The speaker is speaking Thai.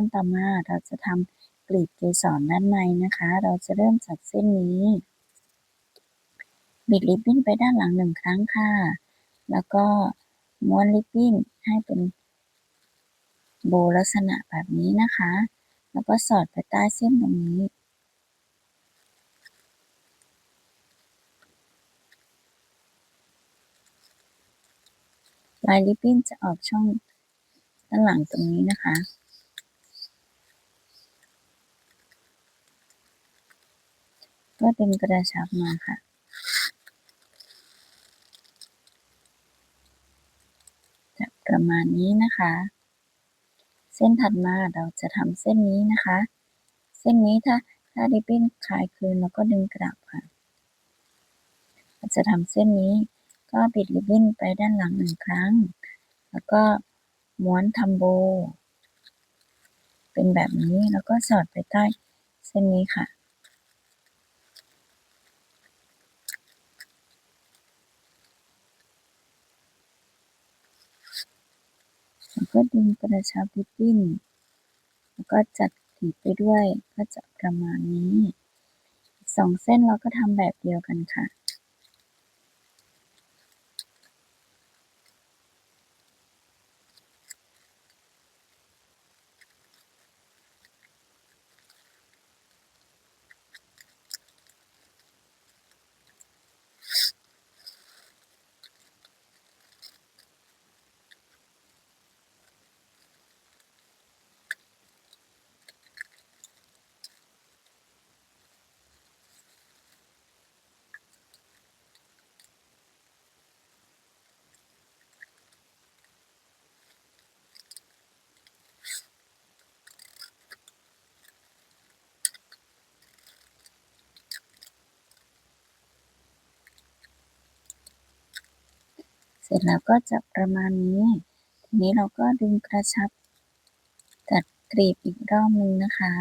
ขั้นต่อมาเราจะทำกลีบเกสรด้านในนะคะ เราจะเริ่มจากเส้นนี้ บิดริบบิ้นไปด้านหลังหนึ่งครั้งค่ะ แล้วก็ม้วนริบบิ้นให้เป็นโบลักษณะแบบนี้นะคะ แล้วก็สอดไปใต้เส้นตรงนี้ ลายริบบิ้นจะออกช่องด้านหลังตรงนี้นะคะ ก็ดึงกระชับมาค่ะ จะประมาณนี้นะคะ เส้นถัดมาเราจะทำเส้นนี้นะคะ เส้นนี้ถ้าถ้าริบบิ้นคลายคืนแล้วก็ดึงกลับค่ะจะทำเส้นนี้ก็บิดริบบิ้นไปด้านหลังหนึ่งครั้ง แล้วก็ม้วนทำโบ เป็นแบบนี้แล้วก็สอดไปใต้เส้นนี้ค่ะ แล้วก็ดึงกระชับริบบิ้น แล้วก็จัดกลีบไปด้วยก็จะประมาณนี้สองเส้นเราก็ทำแบบเดียวกันค่ะ สร็จแล้วก็จะประมาณนี้ ทีนี้เราก็ดึงกระชับจัดกลีบอีกรอบนึงนะคะ